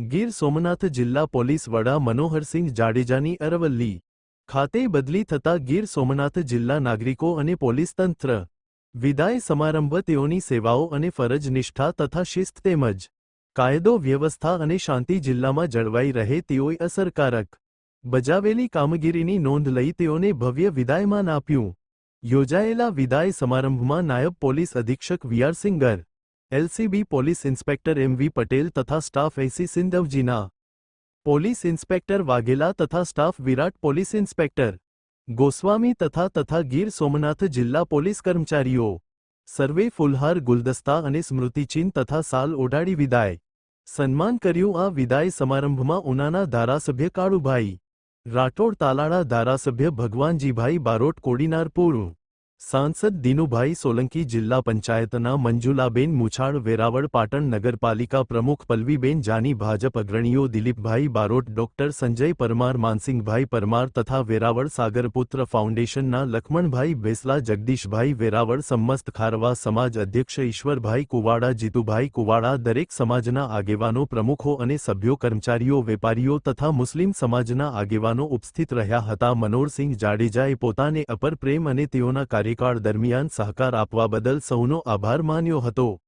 ગીર સોમનાથ જિલ્લા પોલીસ વડા મનોહરસિંહ જાડેજાની અરવલ્લી ખાતે બદલી થતા ગીર સોમનાથ જિલ્લા નાગરિકો અને પોલીસ તંત્ર વિદાય સમારંભ તેઓની સેવાઓ અને ફરજ નિષ્ઠા તથા શિસ્ત તેમજ કાયદો વ્યવસ્થા અને શાંતિ જિલ્લામાં જળવાઈ રહે તેઓએ અસરકારક બજાવેલી કામગીરીની નોંધ લઈ તેઓને ભવ્ય વિદાયમાન આપ્યું. યોજાયેલા વિદાય સમારંભમાં નાયબ પોલીસ અધિક્ષક V R singer LCB police inspector M V Patel તથા સ્ટાફ એસી સિંધવજીના. પોલીસ ઇન્સ્પેક્ટર વાઘેલા તથા staff Virat police inspector. Goswami તથા તથા ગીર સોમનાથ જિલ્લા પોલીસ કર્મચારીઓ. સર્વે ફુલહાર ગુલદસ્તા અને સ્મૃતિચિહ્ન તથા સાલ ઓઢાડી વિદાય. સન્માન કર્યું આ વિદાય સમારંભમાં ઉનાના ધારાસભ્ય કાળુભાઈ. રાઠોડ તાલાળા ધારાસભ્ય ભગવાનજીભાઈ બારોટ કોડીનાર પૂર્વ સાંસદ દિનુભાઈ સોલંકી જિલ્લા પંચાયતના મંજુલાબેન મુછાળ વેરાવળ પાટણ નગરપાલિકા પ્રમુખ પલ્વીબેન જાની ભાજપ અગ્રણીઓ દિલીપભાઈ બારોટ, ડોક્ટર સંજય પરમાર, માનસિંહભાઈ પરમાર તથા વેરાવળ સાગરપુત્ર ફાઉન્ડેશનના લખમણભાઈ બેસલા જગદીશભાઈ વેરાવળ, સમસ્ત ખારવા સમાજ અધ્યક્ષ ઈશ્વરભાઈ કુવાડા, જીતુભાઈ કુવાડા દરેક સમાજના આગેવાનો પ્રમુખો અને સભ્યો, કર્મચારીઓ, વેપારીઓ તથા મુસ્લિમ સમાજના આગેવાનો ઉપસ્થિત રહ્યા હતા. મનોરસિંહ જાડેજાએ પોતાને અપર પ્રેમ અને તેઓના કાર્યકાળ દરમિયાન સહકાર આપવા બદલ સૌનો આભાર માન્યો હતો.